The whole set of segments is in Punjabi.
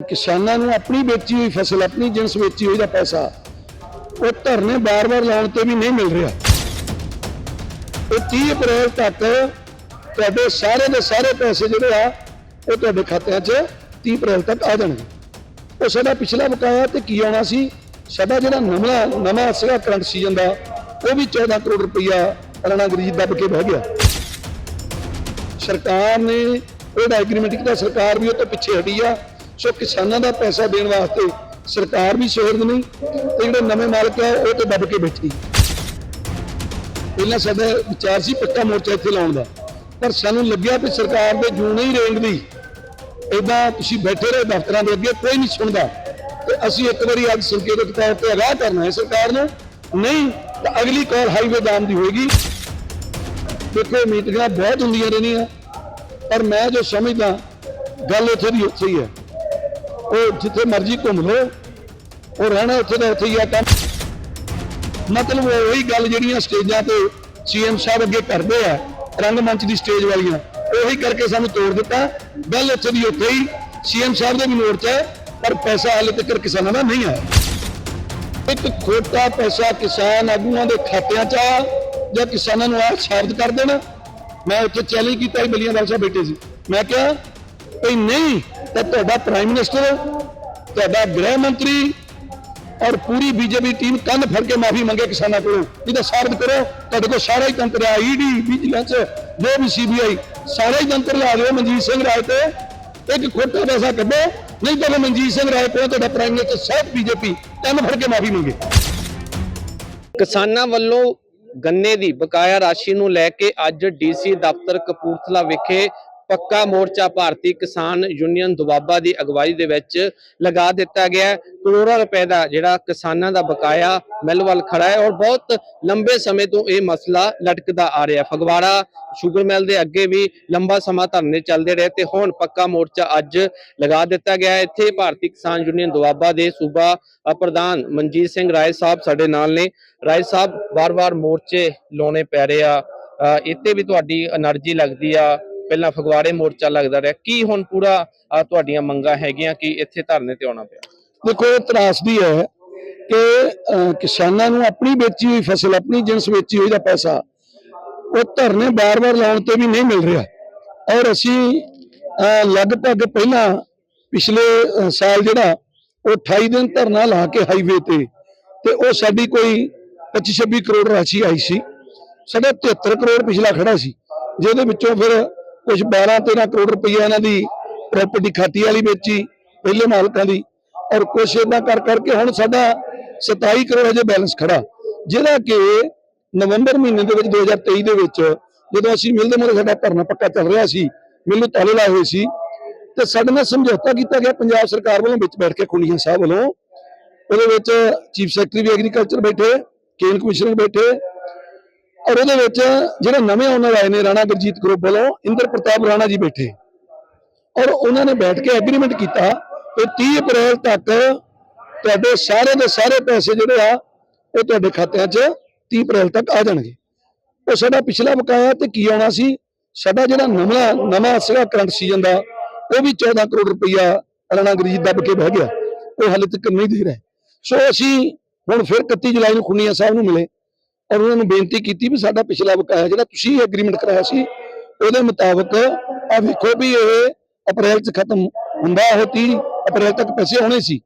ਕਿਸਾਨਾਂ ਨੂੰ ਆਪਣੀ ਵੇਚੀ ਹੋਈ ਫਸਲ, ਆਪਣੀ ਜਿਣਸ ਵੇਚੀ ਹੋਈ ਦਾ ਪੈਸਾ, ਉਹ ਧਰਨੇ ਬਾਰ-ਬਾਰ ਲਾਉਣ ਤੇ ਵੀ ਨਹੀਂ ਮਿਲ ਰਿਹਾ। ਇਹ 30 ਅਪ੍ਰੈਲ ਤੱਕ ਤੁਹਾਡੇ ਸਾਰੇ ਦੇ ਸਾਰੇ ਪੈਸੇ ਜਿਹੜੇ ਆ, ਉਹ ਤੁਹਾਡੇ ਖਾਤਿਆਂ 'ਚ 30 ਅਪ੍ਰੈਲ ਤੱਕ ਆ ਜਾਣਗੇ। ਉਹ ਸਾਡਾ ਪਿਛਲਾ ਬਕਾਇਆ ਤੇ ਕੀ ਆਉਣਾ ਸੀ? ਸਾਡਾ ਜਿਹੜਾ ਨਵਾਂ ਨਵਾਂ ਸੀਗਾ ਕਰੰਟ ਸੀਜ਼ਨ ਦਾ, ਉਹ ਵੀ 14 ਕਰੋੜ ਰੁਪਈਆ ਰਾਣਾ ਗਰੀਬ ਦੱਬ ਕੇ ਬਹਿ ਗਿਆ। ਸਰਕਾਰ ਨੇ ਉਹਦਾ ਐਗਰੀਮੈਂਟ ਕੀਤਾ ਸਰਕਾਰ ਵੀ ਉਹ ਤੋਂ ਪਿੱਛੇ ਹਟੀ ਆ। ਸੋ ਕਿਸਾਨਾਂ ਦਾ ਪੈਸਾ ਦੇਣ ਵਾਸਤੇ ਸਰਕਾਰ ਵੀ ਸ਼ਹਿਰਦ ਨਹੀਂ ਤੇ ਜਿਹੜੇ ਨਵੇਂ ਮਾਲਕ ਆ, ਉਹ ਤੇ ਦੱਬ ਕੇ ਬੈਠੀ ਪਹਿਲਾਂ ਸਾਡਾ ਵਿਚਾਰ ਸੀ ਪੱਕਾ ਮੋਰਚਾ ਇੱਥੇ ਲਾਉਣ ਦਾ, ਪਰ ਸਾਨੂੰ ਲੱਗਿਆ ਕਿ ਸਰਕਾਰ ਦੇ ਜੂ ਨਹੀਂ ਰੇਂਗਦੀ ਇਦਾਂ ਤੁਸੀਂ ਬੈਠੇ ਰਹੇ ਦਫ਼ਤਰਾਂ ਦੇ ਅੱਗੇ, ਕੋਈ ਨਹੀਂ ਸੁਣਦਾ। ਤੇ ਅਸੀਂ ਇੱਕ ਵਾਰੀ ਅੱਜ ਸੰਕੇਤਕ ਤੌਰ ਤੇ ਆਗਾਹ ਕਰਨਾ ਹੈ ਸਰਕਾਰ ਨੂੰ। ਨਹੀਂ, ਤਾਂ ਅਗਲੀ ਕਾਲ ਹਾਈਵੇ ਦਾਮ ਦੀ ਹੋਏਗੀ। ਦੇਖੋ, ਮੀਟਿੰਗਾਂ ਬਹੁਤ ਹੁੰਦੀਆਂ ਰਹਿੰਦੀਆਂ, ਪਰ ਮੈਂ ਜੋ ਸਮਝਦਾ, ਗੱਲ ਉੱਥੇ ਦੀ ਉੱਥੇ ਹੀ ਹੈ। ਉਹ ਜਿੱਥੇ ਮਰਜ਼ੀ ਘੁੰਮ ਲਓ, ਉਹ ਰਹਿਣਾ ਉੱਥੇ ਦਾ ਉੱਥੇ ਹੀ ਆ, ਕੰਮ। ਮਤਲਬ ਉਹੀ ਗੱਲ ਜਿਹੜੀਆਂ ਸਟੇਜਾਂ ਤੇ ਸੀਐਮ ਸਾਹਿਬ ਅੱਗੇ ਕਰਦੇ ਆ ਰੰਗਮੰਚ ਦੀ ਸਟੇਜ ਵਾਲੀਆਂ, ਉਹੀ ਕਰਕੇ ਸਾਨੂੰ ਤੋੜ ਦਿੱਤਾ। ਗੱਲ ਉੱਥੇ ਦੀ ਉੱਥੇ ਹੀ ਸੀਐਮ ਸਾਹਿਬ ਦੇ ਵੀ ਨੋਟ 'ਚ ਹੈ, ਪਰ ਪੈਸਾ ਹਾਲੇ ਤੱਕ ਕਿਸਾਨਾਂ ਦਾ ਨਹੀਂ ਆਇਆ। ਇੱਕ ਖੋਟਾ ਪੈਸਾ ਕਿਸਾਨ ਆਗੂਆਂ ਦੇ ਖਾਤਿਆਂ 'ਚ ਆ, ਜਾਂ ਕਿਸਾਨਾਂ ਨੂੰ ਆ ਸਾਬਤ ਕਰ ਦੇਣਾ। ਮੈਂ ਉੱਥੇ ਚੈਲੰਜ ਕੀਤਾ ਸੀ, ਬਲੀਆਂ ਸਾਹਿਬ ਬੈਠੇ ਸੀ। ਮੈਂ ਕਿਹਾ, ਭਈ ਨਹੀਂ ਤਾਂ ਤੁਹਾਡਾ ਪ੍ਰਾਈਮ ਮਿਨਿਸਟਰ ਤੁਹਾਡਾ ਗ੍ਰਹਿ ਮੰਤਰੀ ਔਰ ਪੂਰੀ ਬੀਜੇਪੀ ਟੀਮ ਕੰਨ ਫੜ ਕੇ ਮਾਫੀ ਮੰਗੇ ਕਿਸਾਨਾਂ ਕੋਲੋਂ। ਨਹੀਂ ਸਾਬਤ ਕਰੋ, ਤੁਹਾਡੇ ਕੋਲ ਸਾਰਾ ਹੀ ਤੰਤਰ ਆ ਈਡੀ ਵਿਜੀਲੈਂਸ ਜੋ ਵੀ ਸੀਬੀਆਈ ਸਾਰਾ ਹੀ ਤੰਤਰ ਲਾ ਦਿਓ ਮਨਜੀਤ ਸਿੰਘ ਰਾਏ ਤੇ। ਇੱਕ ਖੋਟਾ ਪੈਸਾ ਕੱਢੋ, ਨਹੀਂ ਤਾਂ ਮਨਜੀਤ ਸਿੰਘ ਰਾਏ ਕੋਲ ਤੁਹਾਡਾ ਪ੍ਰਾਈਮ ਮਿਨਿਸਟਰ ਸਭ ਬੀਜੇਪੀ ਕੰਨ ਫੜ ਕੇ ਮਾਫੀ ਮੰਗੇ। ਕਿਸਾਨਾਂ ਵੱਲੋਂ ਗੰਨੇ ਦੀ ਬਕਾਇਆ ਰਾਸ਼ੀ ਨੂੰ ਲੈ ਕੇ ਅੱਜ ਡੀਸੀ ਦਫ਼ਤਰ ਕਪੂਰਥਲਾ ਵਿਖੇ ਪੱਕਾ ਮੋਰਚਾ ਭਾਰਤੀ ਕਿਸਾਨ ਯੂਨੀਅਨ ਦੁਆਬਾ ਦੀ ਅਗਵਾਈ ਦੇ ਵਿੱਚ ਲਗਾ ਦਿੱਤਾ ਗਿਆ ਕਰੋੜਾਂ ਰੁਪਏ ਦਾ ਜਿਹੜਾ ਕਿਸਾਨਾਂ ਦਾ ਬਕਾਇਆ ਮਿਲਵਲ ਖੜਾ ਹੈ ਔਰ ਬਹੁਤ ਲੰਬੇ ਸਮੇਂ ਤੋਂ ਇਹ ਮਸਲਾ ਲਟਕਦਾ ਆ ਰਿਹਾ ਫਗਵਾੜਾ, ਸ਼ੂਗਰ ਮਿਲ ਦੇ ਅੱਗੇ ਵੀ ਲੰਬਾ ਸਮਾਂ ਧਰਨੇ ਚੱਲਦੇ ਰਹੇ ਤੇ ਹੁਣ ਪੱਕਾ ਮੋਰਚਾ ਅੱਜ ਲਗਾ ਦਿੱਤਾ ਗਿਆ ਇੱਥੇ ਭਾਰਤੀ ਕਿਸਾਨ ਯੂਨੀਅਨ ਦੁਆਬਾ ਦੇ ਸੂਬਾ ਪ੍ਰਧਾਨ ਮਨਜੀਤ ਸਿੰਘ ਰਾਏ ਸਾਹਿਬ ਸਾਡੇ ਨਾਲ ਨੇ। ਰਾਏ ਸਾਹਿਬ, ਵਾਰ-ਵਾਰ ਮੋਰਚੇ ਲਾਉਣੇ ਪੈ ਰਹੇ ਆ। ਇੱਥੇ ਵੀ ਤੁਹਾਡੀ એનર્ਜੀ ਲੱਗਦੀ ਆ। ਪਹਿਲਾਂ ਫਗਵਾੜੇ ਮੋਰਚਾ ਲੱਗਦਾ ਰਿਹਾ। ਕੀ ਹੁਣ ਪੂਰਾ ਤੁਹਾਡੀਆਂ ਮੰਗਾਂ ਹੈਗੀਆਂ ਕਿ ਇੱਥੇ ਧਰਨੇ ਤੇ ਆਉਣਾ ਪਿਆ? ਦੇਖੋ, ਇਹ ਤਰਾਸਦੀ ਹੈ ਕਿ ਕਿਸਾਨਾਂ ਨੂੰ ਆਪਣੀ ਵੇਚੀ ਹੋਈ ਫਸਲ, ਆਪਣੀ ਜਿਣਸ ਵੇਚੀ ਹੋਈ ਦਾ ਪੈਸਾ, ਉਹ ਧਰਨੇ ਬਾਰ-ਬਾਰ ਲਾਉਣ ਤੇ ਵੀ ਨਹੀਂ ਮਿਲ ਰਿਹਾ। ਔਰ ਅਸੀਂ ਲਗਭਗ ਪਹਿਲਾਂ ਪਿਛਲੇ ਸਾਲ ਜਿਹੜਾ, ਉਹ 28 ਦਿਨ ਧਰਨਾ ਲਾ ਕੇ ਹਾਈਵੇ ਤੇ ਤੇ ਉਹ ਸਾਡੀ ਕੋਈ 25-26 ਕਰੋੜ ਰਾਸ਼ੀ ਆਈ ਸੀ। ਸਾਡਾ 73 ਕਰੋੜ ਪਿਛਲਾ ਖੜਾ ਸੀ। ਜਿਹਦੇ ਵਿੱਚੋਂ ਫਿਰ ਕੁਝ 12-13 ਕਰੋੜ ਰੁਪਈਆ ਇਹਨਾਂ ਦੀ ਪ੍ਰਾਪਰਟੀ ਖਾਤੀ ਵਾਲੀ ਵੇਚੀ, ਪਹਿਲੇ ਮਾਲਕਾਂ ਦੀ। ਔਰ ਕੁਛ ਇਦਾਂ ਕਰ ਕਰਕੇ ਹੁਣ ਸਾਡਾ 27 ਕਰੋੜ ਅਜੇ ਬੈਲੈਂਸ ਖੜਾ। ਜਿਹੜਾ ਕਿ ਨਵੰਬਰ ਮਹੀਨੇ ਦੇ ਵਿੱਚ 2023 ਦੇ ਵਿੱਚ ਜਦੋਂ ਅਸੀਂ ਮਿਲ ਦੇ ਮੋਰੇ ਸਾਡਾ ਧਰਨਾ ਪੱਕਾ ਚੱਲ ਰਿਹਾ ਸੀ, ਮਿਲ ਨੂੰ ਤਾਲੇ ਲਾਏ ਹੋਏ ਸੀ, ਤੇ ਸਾਡੇ ਨਾਲ ਸਮਝੌਤਾ ਕੀਤਾ ਗਿਆ ਪੰਜਾਬ ਸਰਕਾਰ ਵੱਲੋਂ ਵਿੱਚ ਬੈਠ ਕੇ ਖੁੰਡੀਆਂ ਸਾਹਿਬ ਵੱਲੋਂ। ਉਹਦੇ ਵਿੱਚ ਚੀਫ ਸੈਕਟਰੀ ਵੀ ਐਗਰੀਕਲਚਰ ਬੈਠੇ ਕੇਨ ਕਮਿਸ਼ਨਰ ਬੈਠੇ ਔਰ ਉਹਦੇ ਵਿੱਚ ਜਿਹੜੇ ਨਵੇਂ ਓਨਰ ਆਏ ਨੇ ਰਾਣਾ ਗੁਰਜੀਤ ਗਰੁੱਪ ਵੱਲੋਂ, ਇੰਦਰ ਪ੍ਰਤਾਪ ਰਾਣਾ ਜੀ ਬੈਠੇ। ਔਰ ਉਹਨਾਂ ਨੇ ਬੈਠ ਕੇ ਐਗਰੀਮੈਂਟ ਕੀਤਾ ਕਿ 30 ਅਪ੍ਰੈਲ ਤੱਕ ਤੁਹਾਡੇ ਸਾਰੇ ਦੇ ਸਾਰੇ ਪੈਸੇ ਜਿਹੜੇ ਆ, ਉਹ ਤੁਹਾਡੇ ਖਾਤਿਆਂ 'ਚ 30 ਅਪ੍ਰੈਲ ਤੱਕ ਆ ਜਾਣਗੇ। ਉਹ ਸਾਡਾ ਪਿਛਲਾ ਬਕਾਇਆ ਤੇ ਕੀ ਆਉਣਾ ਸੀ? ਸਾਡਾ ਜਿਹੜਾ ਨਵਾਂ ਨਵਾਂ ਸੀਗਾ ਕਰੰਟ ਸੀਜ਼ਨ ਦਾ, ਉਹ ਵੀ 14 ਕਰੋੜ ਰੁਪਈਆ ਰਾਣਾ ਗੁਰਜੀਤ ਦੱਬ ਕੇ ਬਹਿ ਗਿਆ। ਉਹ ਹਾਲੇ ਤੱਕ ਨਹੀਂ ਦੇ ਰਿਹਾ। ਸੋ ਅਸੀਂ ਹੁਣ ਫਿਰ 31 ਜੁਲਾਈ ਨੂੰ ਖੁੰਨੀਆ ਸਾਹਿਬ ਨੂੰ ਮਿਲੇ। ਔਰ ਉਹਨਾਂ ਨੂੰ ਬੇਨਤੀ ਕੀਤੀ ਵੀ ਸਾਡਾ ਪਿਛਲਾ ਬਕਾਇਆ ਜਿਹੜਾ ਤੁਸੀਂ ਐਗਰੀਮੈਂਟ ਕਰਾਇਆ ਸੀ, ਉਹਦੇ ਮੁਤਾਬਕ ਆ ਵੇਖੋ ਵੀ ਇਹ ਅਪ੍ਰੈਲ 'ਚ ਖਤਮ ਹੁੰਦਾ ਉਹ 30 ਅਪ੍ਰੈਲ ਤੱਕ ਪੈਸੇ ਹੋਣੇ ਸੀ।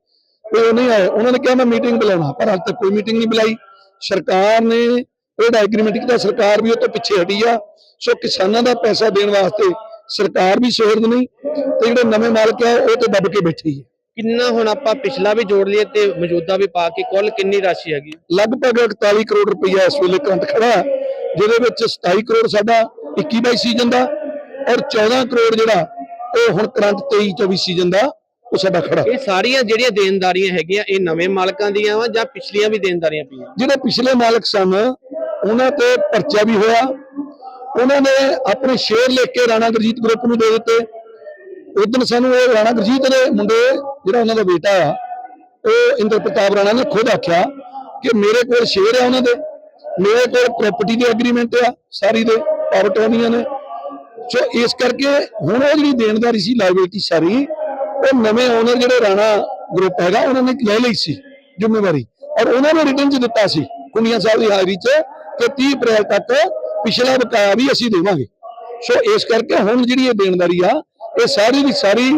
ਉਹ ਨਹੀਂ ਆਏ ਉਹਨਾਂ ਨੇ ਕਿਹਾ ਮੈਂ ਮੀਟਿੰਗ ਬੁਲਾਉਣਾ, ਪਰ ਹਾਲ ਤੱਕ ਕੋਈ ਮੀਟਿੰਗ ਨਹੀਂ ਬੁਲਾਈ। ਸਰਕਾਰ ਨੇ ਉਹਦਾ ਐਗਰੀਮੈਂਟ ਕੀਤਾ, ਸਰਕਾਰ ਵੀ ਉਹ ਤੋਂ ਪਿੱਛੇ ਹਟੀ ਆ। ਸੋ ਕਿਸਾਨਾਂ ਦਾ ਪੈਸਾ ਦੇਣ ਵਾਸਤੇ ਸਰਕਾਰ ਵੀ ਸ਼ਹਿਰਦ ਨਹੀਂ, ਤੇ ਜਿਹੜੇ ਨਵੇਂ ਮਾਲਕ ਆ, ਉਹ ਤੇ ਦੱਬ ਕੇ ਬੈਠੀ ਹੈ ਕਿੰਨਾ ਹੁਣ ਆਪਾਂ ਪਿਛਲਾ ਵੀ ਜੋੜ ਲਈਏ ਤੇ ਮੌਜੂਦਾ ਵੀ ਪਾ ਕੇ ਕੁੱਲ ਕਿੰਨੀ ਰਾਸ਼ੀ ਹੈਗੀ? ਲਗਭਗ 41 ਕਰੋੜ ਰੁਪਈਆ ਇਸ ਵੇਲੇ ਕਰੰਟ ਖੜਾ ਜਿਹਦੇ ਵਿੱਚ 27 ਕਰੋੜ ਸਾਡਾ 21 ਬਾਈ ਸੀਜ਼ਨ ਦਾ ਔਰ 14 ਕਰੋੜ ਜਿਹੜਾ ਉਹ ਹੁਣ ਕਰੰਟ 23 24 ਸੀਜ਼ਨ ਦਾ ਉਹ ਸਾਡਾ ਖੜਾ। ਇਹ ਸਾਰੀਆਂ ਜਿਹੜੀਆਂ ਦੇਣਦਾਰੀਆਂ ਹੈਗੀਆਂ ਇਹ ਨਵੇਂ ਮਾਲਕਾਂ ਦੀਆਂ ਵਾ ਜਾਂ ਪਿਛਲੀਆਂ ਵੀ ਦੇਣਦਾਰੀਆਂ ਪਈਆਂ? ਜਿਹੜੇ ਪਿਛਲੇ ਮਾਲਕ ਸਨ ਉਹਨਾਂ ਤੇ ਪਰਚਾ ਵੀ ਹੋਇਆ। ਉਹਨਾਂ ਨੇ ਆਪਣੇ ਸ਼ੇਅਰ ਲਿਖ ਕੇ ਰਾਣਾ ਗੁਰਜੀਤ ਗਰੁੱਪ ਨੂੰ ਦੇ ਦਿੱਤੇ। ਉਦੋਂ ਸਾਨੂੰ ਇਹ ਰਾਣਾ ਗੁਰਜੀਤ ਦੇ ਮੁੰਡੇ ਜਿਹੜਾ ਉਹਨਾਂ ਦਾ ਬੇਟਾ ਆ, ਉਹ ਇੰਦਰ ਪ੍ਰਤਾਪ ਰਾਣਾ ਨੇ ਖੁਦ ਆਖਿਆ ਕਿ ਮੇਰੇ ਕੋਲ ਸ਼ੇਅਰ ਆ ਉਹਨਾਂ ਦੇ, ਮੇਰੇ ਕੋਲ ਪ੍ਰਾਪਰਟੀ ਦੇ ਐਗਰੀਮੈਂਟ ਆ ਸਾਰੀ ਦੇ ਪਾਵਰ ਟੋਨੀਆਂ ਨੇ। ਸੋ ਇਸ ਕਰਕੇ ਹੁਣ ਉਹ ਜਿਹੜੀ ਦੇਣਦਾਰੀ ਸੀ ਲਾਇਬਿਲਟੀ ਸਾਰੀ, ਉਹ ਨਵੇਂ ਓਨਰ ਜਿਹੜੇ ਰਾਣਾ ਗਰੁੱਪ ਹੈਗਾ, ਉਹਨਾਂ ਨੇ ਲੈ ਲਈ ਸੀ ਜ਼ਿੰਮੇਵਾਰੀ। ਔਰ ਉਹਨਾਂ ਨੇ ਰਿਟਰਨ ਚ ਦਿੱਤਾ ਸੀ ਕੁੰਡੀਆਂ ਸਾਹਿਬ ਦੀ ਹਾਜ਼ਰੀ ਚ ਕਿ 30 ਅਪ੍ਰੈਲ ਤੱਕ ਪਿਛਲਾ ਬਕਾਇਆ ਵੀ ਅਸੀਂ ਦੇਵਾਂਗੇ। ਸੋ ਇਸ ਕਰਕੇ ਹੁਣ ਜਿਹੜੀ ਇਹ ਦੇਣਦਾਰੀ ਆ ਇਹ ਸਾਰੀ ਦੀ ਸਾਰੀ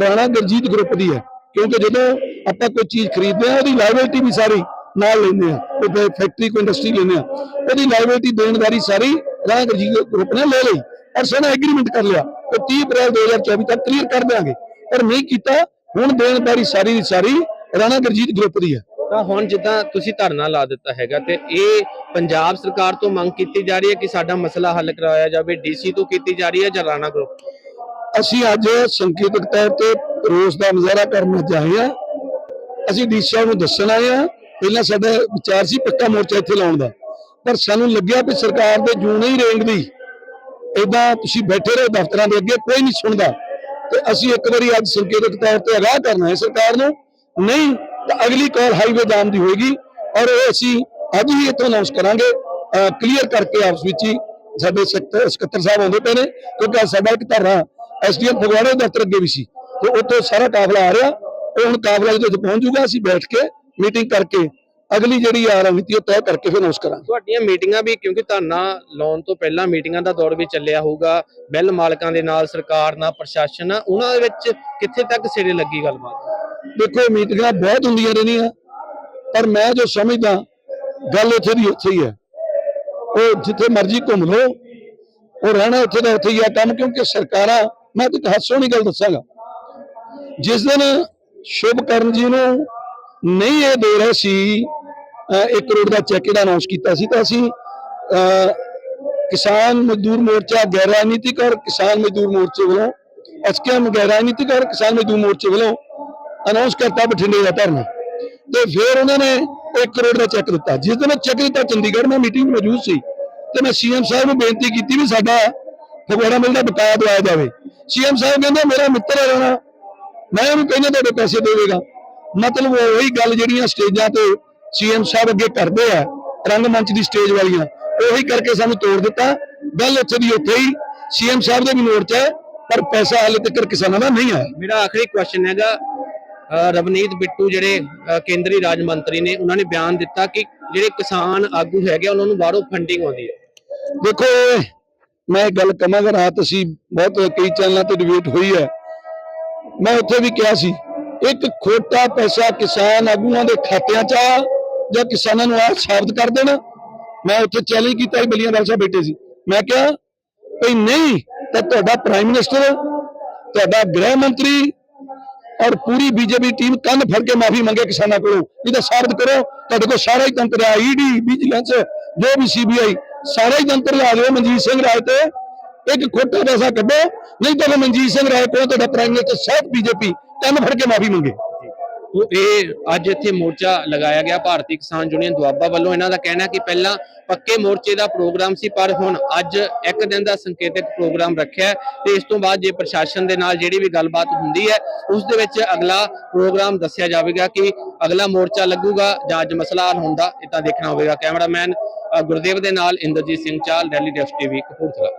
ਰਾਣਾ ਗੁਰਜੀਤ ਗਰੁੱਪ ਦੀ ਹੈ। ਕਿਉਂਕਿ ਜਦੋਂ ਆਪਾਂ ਕੋਈ ਚੀਜ਼ ਖਰੀਦਦੇ ਆ ਉਹਦੀ ਲਾਇਬਿਲਟੀ ਵੀ ਸਾਰੀ ਨਾਲ ਲੈਂਦੇ ਆ ਕੋਈ ਫੈਕਟਰੀ ਕੋਈ ਇੰਡਸਟਰੀ ਲੈਂਦੇ ਆ ਉਹਦੀ ਲਾਇਬਿਲਟੀ ਦੇਣਦਾਰੀ ਸਾਰੀ ਰਾਣਾ ਗੁਰਜੀਤ ਗਰੁੱਪ ਨੇ ਲੈ ਲਈ ਔਰ ਸਾਡਾ ਐਗਰੀਮੈਂਟ ਕਰ ਲਿਆ ਕਿ 30 ਅਪ੍ਰੈਲ 2024 ਤੱਕ ਕਲੀਅਰ ਕਰ ਦਿਆਂਗੇ। ਪਰ ਨਹੀਂ ਕੀਤਾ, ਹੁਣ ਦੇਣਦਾਰੀ ਸਾਰੀ ਦੀ ਸਾਰੀ ਰਾਣਾ ਗੁਰਜੀਤ ਗਰੁੱਪ ਦੀ ਹੈ। ਤਾਂ ਹੁਣ ਜਿੱਦਾਂ ਤੁਸੀਂ ਧਰਨਾ ਲਾ ਦਿੱਤਾ ਹੈਗਾ ਤੇ ਇਹ ਪੰਜਾਬ ਸਰਕਾਰ ਤੋਂ ਮੰਗ ਕੀਤੀ ਜਾ ਰਹੀ ਹੈ ਕਿ ਸਾਡਾ ਮਸਲਾ ਹੱਲ ਕਰਵਾਇਆ ਜਾਵੇ, ਡੀਸੀ ਤੋਂ ਕੀਤੀ ਜਾ ਰਹੀ ਹੈ ਜਾਂ ਰਾਣਾ ਗਰੁੱਪ? ਅਸੀਂ ਅੱਜ ਸੰਕੇਤਕ ਤੌਰ ਤੇ ਰੋਸ ਦਾ ਮੁਜ਼ਾਹਰਾ ਕਰਨ ਅੱਜ ਆਏ ਆ ਅਸੀਂ ਡੀਸੀ ਨੂੰ ਦੱਸਣ ਆਏ ਆ ਪਹਿਲਾਂ ਸਾਡਾ ਵਿਚਾਰ ਸੀ ਪੱਕਾ ਮੋਰਚਾ ਇੱਥੇ ਲਾਉਣ ਦਾ। ਪਰ ਸਾਨੂੰ ਲੱਗਿਆ ਕਿ ਸਰਕਾਰ ਦੇ ਜੂ ਨਹੀਂ ਰੇਂਗਦੀ ਇਦਾਂ ਤੁਸੀਂ ਬੈਠੇ ਰਹੋ ਦਫ਼ਤਰਾਂ ਦੇ ਅੱਗੇ, ਕੋਈ ਨਹੀਂ ਸੁਣਦਾ। ਤੇ ਅਸੀਂ ਇੱਕ ਵਾਰੀ ਅੱਜ ਸੰਕੇਤਕ ਤੌਰ ਤੇ ਅਗਾਹ ਕਰਨਾ ਹੈ ਸਰਕਾਰ ਨੂੰ। ਨਹੀਂ, ਤਾਂ ਅਗਲੀ ਕਾਲ ਹਾਈਵੇ ਜਾਮ ਦੀ ਹੋਏਗੀ ਔਰ ਇਹ ਅਸੀਂ ਅੱਜ ਹੀ ਇੱਥੋਂ ਅਨਾਉਂਸ ਕਰਾਂਗੇ। ਕਲੀਅਰ ਕਰਕੇ ਆਪਸ ਵਿੱਚ ਹੀ ਸਾਡੇ ਸਕੱਤਰ ਸਾਹਿਬ ਆਉਂਦੇ ਪਏ ਨੇ, ਕਿਉਂਕਿ ਅੱਜ ਸਾਡਾ ਇੱਕ ਧਰਨਾ ਐਸਡੀਐਮ ਫਗਵਾੜੇ ਦੇ ਦਫ਼ਤਰ ਅੱਗੇ ਵੀ ਸੀ ਤੇ ਉੱਥੋਂ ਸਾਰਾ ਕਾਫਲਾ ਆ ਰਿਹਾ। ਉਹ ਹੁਣ ਕਾਫਲਾ ਜਦੋਂ ਇੱਥੇ ਪਹੁੰਚ ਜਾਊਗਾ ਅਸੀਂ ਬੈਠ ਕੇ ਮੀਟਿੰਗ ਕਰਕੇ ਅਗਲੀ ਜਿਹੜੀ ਆ ਰਣਨੀਤੀ ਉਹ ਤੈਅ ਕਰਕੇ ਫਿਰ ਅਨਾਉਂਸ ਕਰਾਂਗੇ। ਤੁਹਾਡੀਆਂ ਮੀਟਿੰਗਾਂ ਵੀ ਕਿਉਂਕਿ ਧਰਨਾ ਲਾਉਣ ਤੋਂ ਪਹਿਲਾਂ ਮੀਟਿੰਗਾਂ ਦਾ ਦੌਰ ਵੀ ਚੱਲਿਆ ਹੋਊਗਾ। ਬਿੱਲ ਮਾਲਕਾਂ ਦੇ ਨਾਲ ਸਰਕਾਰ ਨਾਲ ਪ੍ਰਸ਼ਾਸਨ ਨਾਲ ਉਹਨਾਂ ਦੇ ਵਿੱਚ ਕਿੱਥੇ ਤੱਕ ਸਿਰੇ ਲੱਗੀ ਗੱਲਬਾਤ? ਦੇਖੋ ਮੀਟਿੰਗਾਂ ਬਹੁਤ ਹੁੰਦੀਆਂ ਰਹਿੰਦੀਆਂ ਪਰ ਮੈਂ ਜੋ ਸਮਝਦਾ ਗੱਲ ਉੱਥੇ ਦੀ ਉੱਥੇ ਹੀ ਹੈ। ਉਹ ਜਿੱਥੇ ਮਰਜ਼ੀ ਘੁੰਮ ਲਓ ਉਹ ਰਹਿਣਾ ਉੱਥੇ ਦਾ ਉੱਥੇ ਹੀ ਆ। ਕੰਮ ਕਿਉਂਕਿ ਸਰਕਾਰਾਂ ਮੈਂ ਤੇ ਇੱਕ ਹੱਸੋਣੀ ਗੱਲ ਦੱਸਾਂਗਾ। ਜਿਸ ਦਿਨ ਸ਼ੁਭ ਕਰਨ ਜੀ ਨੂੰ ਨਹੀਂ ਇਹ ਦੇ ਰਹੇ ਸੀ 1 ਕਰੋੜ ਦਾ ਚੈੱਕ ਜਿਹੜਾ ਅਨਾਉਂਸ ਕੀਤਾ ਸੀ, ਤਾਂ ਅਸੀਂ ਕਿਸਾਨ ਮਜ਼ਦੂਰ ਮੋਰਚਾ ਗੈਰ ਰਾਜਨੀਤਿਕ ਔਰ ਕਿਸਾਨ ਮਜ਼ਦੂਰ ਮੋਰਚੇ ਵੱਲੋਂ ਐਸਕੇਐਮ ਗੈਰ ਰਾਜਨੀਤਿਕ ਔਰ ਕਿਸਾਨ ਮਜ਼ਦੂਰ ਮੋਰਚੇ ਵੱਲੋਂ ਅਨਾਉਂਸ ਕਰਤਾ ਬਠਿੰਡੇ ਦਾ ਧਰਨਾ। ਤੇ ਫਿਰ ਉਹਨਾਂ ਨੇ 1 ਕਰੋੜ ਦਾ ਚੈੱਕ ਦਿੱਤਾ। ਜਿਸ ਦਿਨ ਉਹ ਚੈੱਕ ਦਿੱਤਾ, ਚੰਡੀਗੜ੍ਹ ਮੈਂ ਮੀਟਿੰਗ ਮੌਜੂਦ ਸੀ, ਤੇ ਮੈਂ ਸੀਐਮ ਸਾਹਿਬ ਨੂੰ ਬੇਨਤੀ ਕੀਤੀ ਵੀ ਸਾਡਾ ਫਗਵਾੜਾ ਮਿਲ ਦਾ ਬਕਾਇਆ ਦਵਾਇਆ ਜਾਵੇ। ਸੀਐਮ ਸਾਹਿਬ ਕਹਿੰਦੇ ਮੇਰਾ ਮਿੱਤਰ ਹੈ ਰਾਣਾ ਮੈਂ ਉਹਨੂੰ ਕਹਿੰਦਾ ਤੁਹਾਡੇ ਪੈਸੇ ਦੇਵੇਗਾ। ਮਤਲਬ ਉਹ ਗੱਲ ਜਿਹੜੀਆਂ ਸਟੇਜਾਂ ਤੇ ਸੀਐਮ ਸਾਹਿਬ ਅੱਗੇ ਕਰਦੇ ਆ ਰੰਗਮੰਚ ਦੀ ਸਟੇਜ ਵਾਲੀਆਂ ਉਹੀ ਕਰਕੇ ਸਾਨੂੰ ਤੋੜ ਦਿੱਤਾ। ਗੱਲ ਉੱਥੇ ਦੀ ਉੱਥੇ ਹੀ ਸੀਐਮ ਸਾਹਿਬ ਦੇ ਵੀ ਮੋਰਚਾ ਹੈ ਪਰ ਪੈਸਾ ਹਾਲੇ ਤੱਕ ਕਿਸਾਨਾਂ ਦਾ ਨਹੀਂ ਆਇਆ। ਮੇਰਾ ਆਖਰੀ ਕੁਐਸਚਨ ਹੈਗਾ ਰਵਨੀਤ ਬਿੱਟੂ ਜਿਹੜੇ ਕੇਂਦਰੀ ਰਾਜ ਮੰਤਰੀ ਨੇ ਉਹਨਾਂ ਨੇ ਬਿਆਨ ਦਿੱਤਾ ਕਿ ਜਿਹੜੇ ਕਿਸਾਨ ਆਗੂ ਹੈਗੇ ਉਹਨਾਂ ਨੂੰ ਬਾਹਰੋਂ ਫੰਡਿੰਗ ਆਉਂਦੀ ਹੈ। ਦੇਖੋ ਮੈਂ ਇਹ ਗੱਲ ਕਹਾਂਗਾ ਰਾਤ ਅਸੀਂ ਬਹੁਤ ਕਈ ਚੈਨਲਾਂ ਤੇ ਡਿਬੇਟ ਹੋਈ ਹੈ, ਮੈਂ ਉੱਥੇ ਵੀ ਕਿਹਾ ਸੀ, ਇੱਕ ਖੋਟਾ ਪੈਸਾ ਕਿਸਾਨ ਆਗੂਆਂ ਦੇ ਖਾਤਿਆਂ 'ਚ ਆ, ਜਾਂ ਕਿਸਾਨਾਂ ਨੂੰ ਆ ਸਾਬਤ ਕਰ ਦੇਣਾ? ਮੈਂ ਉੱਥੇ ਚੈਲੰਜ ਕੀਤਾ ਸੀ ਬਲੀਆਂ ਵਾਲ ਸਾਹਿਬ ਬੈਠੇ ਸੀ। ਮੈਂ ਕਿਹਾ, ਭਈ ਨਹੀਂ, ਤਾਂ ਤੁਹਾਡਾ ਪ੍ਰਾਈਮ ਮਿਨਿਸਟਰ ਤੁਹਾਡਾ ਗ੍ਰਹਿ ਮੰਤਰੀ ਔਰ ਪੂਰੀ ਬੀਜੇਪੀ ਟੀਮ ਕੰਨ ਫੜ ਕੇ ਮਾਫੀ ਮੰਗੇ ਕਿਸਾਨਾਂ ਕੋਲੋਂ। ਇਹਦਾ ਸਾਬਤ ਕਰੋ, ਤੁਹਾਡੇ ਕੋਲ ਸਾਰਾ ਹੀ ਤੰਤਰ ਹੈ ਈਡੀ ਵਿਜੀਲੈਂਸ ਜੋ ਵੀ ਸੀਬੀਆਈ ਸਾਰੇ ਹੀ ਤੰਤਰ ਲਾ ਦਿਓ ਮਨਜੀਤ ਸਿੰਘ ਰਾਏ ਤੇ। ਇੱਕ ਖੋਟਾ ਪੈਸਾ ਕੱਢੋ। ਨਹੀਂ ਤਾਂ ਮਨਜੀਤ ਸਿੰਘ ਰਾਏ ਕੋਲ ਤੁਹਾਡਾ ਪ੍ਰਾਈਮ ਮਿਨਿਸਟਰ ਸਹਿਤ ਬੀਜੇਪੀ। ਕੰਨ ਫੜ ਕੇ ਮਾਫੀ ਮੰਗੇ। ਉਹ ਇਹ ਅੱਜ ਇੱਥੇ ਮੋਰਚਾ ਲਗਾਇਆ ਗਿਆ, ਭਾਰਤੀ ਕਿਸਾਨ ਯੂਨੀਅਨ ਦੁਆਬਾ ਵੱਲੋਂ। ਇਹਨਾਂ ਦਾ ਕਹਿਣਾ ਕਿ ਪਹਿਲਾਂ ਪੱਕੇ ਮੋਰਚੇ ਦਾ ਪ੍ਰੋਗਰਾਮ ਸੀ, ਪਰ ਹੁਣ ਅੱਜ ਇੱਕ ਦਿਨ ਦਾ ਸੰਕੇਤਕ ਪ੍ਰੋਗਰਾਮ ਰੱਖਿਆ ਹੈ ਤੇ ਇਸ ਤੋਂ ਬਾਅਦ ਜੇ ਪ੍ਰਸ਼ਾਸਨ ਦੇ ਨਾਲ ਜਿਹੜੀ ਵੀ ਗੱਲਬਾਤ ਹੁੰਦੀ ਹੈ, ਉਸ ਦੇ ਵਿੱਚ ਅਗਲਾ ਪ੍ਰੋਗਰਾਮ ਦੱਸਿਆ ਜਾਵੇਗਾ ਕਿ ਅਗਲਾ ਮੋਰਚਾ ਲੱਗੂਗਾ ਜਾਂ ਅੱਜ ਮਸਲਾ ਹੱਲ ਹੁੰਦਾ, ਇਹ ਤਾਂ ਦੇਖਣਾ ਹੋਵੇਗਾ। ਕੈਮਰਾਮੈਨ ਗੁਰਦੇਵ ਦੇ ਨਾਲ ਇੰਦਰਜੀਤ ਸਿੰਘ ਚਾਲ, ਡੈਲੀ ਡੈਫ ਟੀਵੀ, ਕਪੂਰਥਲਾ।